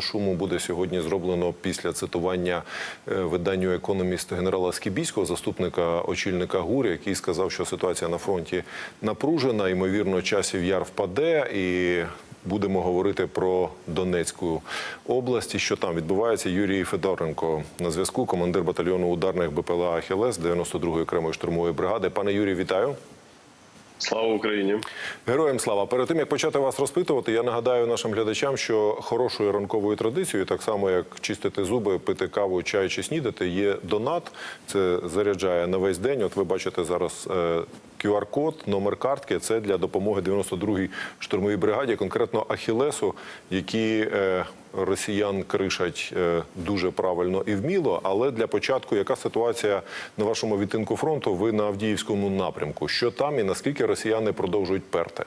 Шуму буде сьогодні зроблено після цитування е, виданню економіст генерала Скібійського, заступника очільника ГУР, який сказав, що ситуація на фронті напружена. Ймовірно, часів яр впаде, і будемо говорити про Донецьку область. Що там відбувається? Юрій Федоренко на зв'язку, командир батальйону ударних БПЛА Ахілес 92-ї окремої штурмової бригади. Пане Юрій, вітаю. Слава Україні! Героям слава. Перед тим як почати вас розпитувати, я нагадаю нашим глядачам, що хорошою ранковою традицією, так само як чистити зуби, пити каву, чай чи снідати, є донат. Це заряджає на весь день. От ви бачите зараз е, QR-код, номер картки. Це для допомоги 92-й штурмовій бригаді, конкретно Ахілесу, які е, росіян кришать е, дуже правильно і вміло. Але для початку, яка ситуація на вашому відтинку фронту? Ви на Авдіївському напрямку? Що там і наскільки росіяни продовжують перти?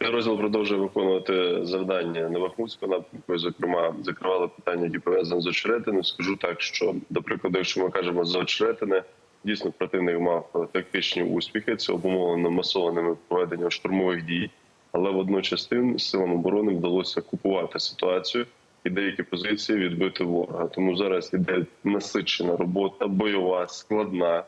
Розділ продовжує виконувати завдання на Бахмутському напрямку. Зокрема, закривали питання, які пов'язані з очеретиною. Скажу так, що до прикладу, якщо ми кажемо за очеретини, дійсно противник мав тактичні успіхи. Це обумовлено масованими проведенням штурмових дій, але водночас тим силам оборони вдалося купувати ситуацію і деякі позиції відбити ворога. Тому зараз іде насичена робота, бойова, складна,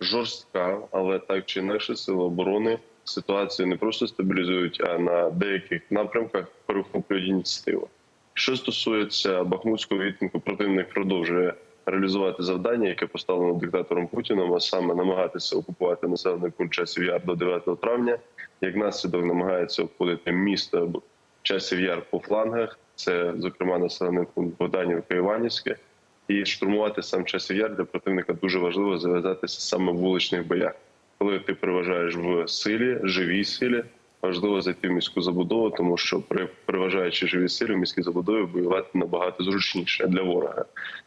жорстка, але так чи інакше сили оборони ситуацію не просто стабілізують, а на деяких напрямках перехоплюють ініціативу. Що стосується Бахмутського відтинку, противник продовжує реалізувати завдання, яке поставлено диктатором Путіном, а саме намагатися окупувати населений пункт часів яр до 9 травня. Як наслідок намагається обходити місто часів яр по флангах. Це зокрема населений пункт Богданівка Іванівське. І штурмувати сам часів яр для противника дуже важливо зав'язатися саме в вуличних боях коли ти переважаєш в силі, живій силі, важливо зайти в міську забудову, тому що при переважаючи живій силі в міській забудові воювати набагато зручніше для ворога.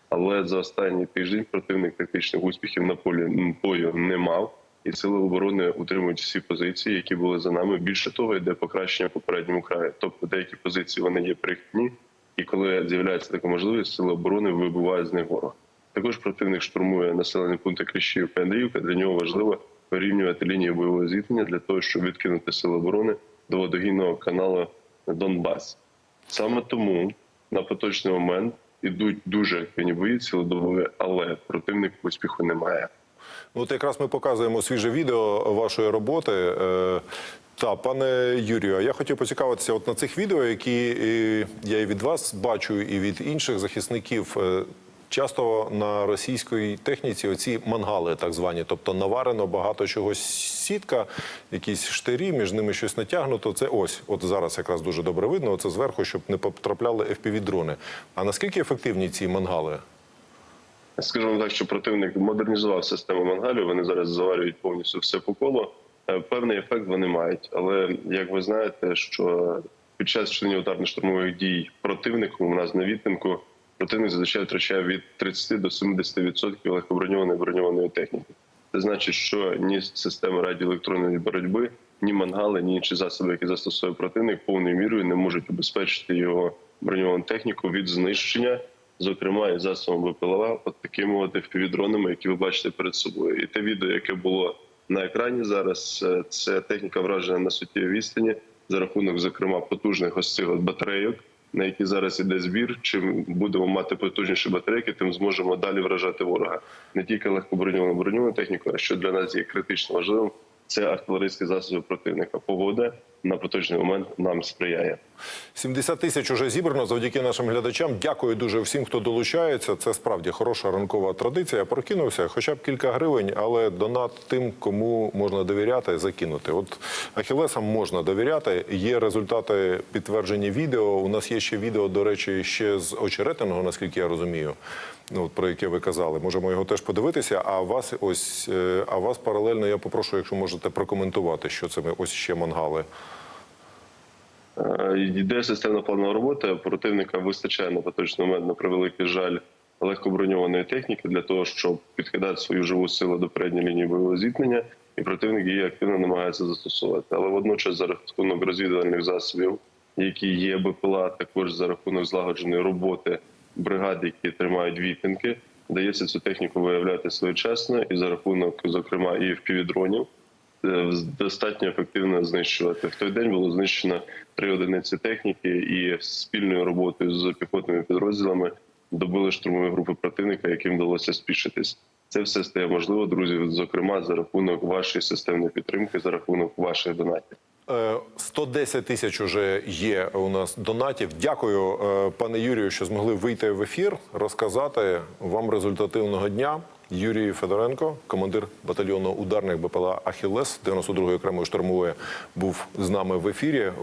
Але за останній тиждень противник тактичних успіхів на полі бою не мав, і сили оборони утримують всі позиції, які були за нами. Більше того, йде покращення попередньому краї. Тобто деякі позиції вони є прихідні, і коли з'являється така можливість, сили оборони вибивають з них ворога. Також противник штурмує населені пункти Кліщівка і Андріївка. Для нього важливо вирівнювати лінію бойового зіткнення для того, щоб відкинути сили оборони до водогінного каналу Донбас. Саме тому на поточний момент ідуть дуже активні бої цілодобові, але противник успіху немає. От якраз ми показуємо свіже відео вашої роботи. Е, Та, пане Юрію, я хотів поцікавитися от на цих відео, які е, я і від вас бачу, і від інших захисників. Часто на російській техніці оці мангали, так звані, тобто наварено багато чогось сітка, якісь штирі, між ними щось натягнуто. Це ось, от зараз якраз дуже добре видно. Це зверху, щоб не потрапляли FPV-дрони. А наскільки ефективні ці мангали? Скажімо так, що противник модернізував систему мангалів. Вони зараз заварюють повністю все по колу. Е, Певний ефект вони мають, але як ви знаєте, що під час чинення ударно-штурмових дій противнику у нас на відтинку противник зазвичай втрачає від 30 до 70% легкоброньованої броньованої техніки. Це значить, що ні системи радіоелектронної боротьби, ні мангали, ні інші засоби, які застосує противник, повною мірою не можуть убезпечити його броньовану техніку від знищення, зокрема і засобами БПЛА, от такими от FPV-дронами, які ви бачите перед собою. І те відео, яке було на екрані зараз, е, це техніка вражена на суттєвій відстані за рахунок, зокрема, потужних ось цих батарейок на які зараз іде збір. Чим будемо мати потужніші батарейки, тим зможемо далі вражати ворога не тільки легкоброньовану броньовану техніку, а що для нас є критично важливим. Це артилерійські засоби противника. Погода на поточний момент нам сприяє. 70 тисяч уже зібрано завдяки нашим глядачам. Дякую дуже всім, хто долучається. Це справді хороша ранкова традиція. Прокинувся, хоча б кілька гривень, але донат тим, кому можна довіряти, закинути. От Ахілесам можна довіряти. Є результати підтверджені відео. У нас є ще відео, до речі, ще з очеретиного, наскільки я розумію. Ну, про яке ви казали, можемо його теж подивитися. А вас ось е, а вас паралельно я попрошу, якщо можете прокоментувати, що це ми ось ще мангали. Е, Йде системна планова робота. Противника вистачає на поточний момент на превеликий жаль легкоброньованої техніки для того, щоб підкидати свою живу силу до передньої лінії бойового зіткнення, і противник її активно намагається застосувати. Але водночас за рахунок розвідувальних засобів, які є БПЛА, також за рахунок злагодженої роботи бригад, які тримають відтинки, вдається цю техніку виявляти своєчасно і за рахунок, зокрема, і впівдронів, е, достатньо ефективно знищувати. В той день було знищено три одиниці техніки, і спільною роботою з піхотними підрозділами добили штурмові групи противника, яким вдалося спішитись. Це все стає можливо, друзі, зокрема за рахунок вашої системної підтримки, за рахунок ваших донатів. Е, 110 тисяч уже є у нас донатів. Дякую, е, пане Юрію, що змогли вийти в ефір, розказати вам результативного дня. Юрій Федоренко, командир батальйону ударних БПЛА Ахілес 92-ї окремої штурмової, був з нами в ефірі.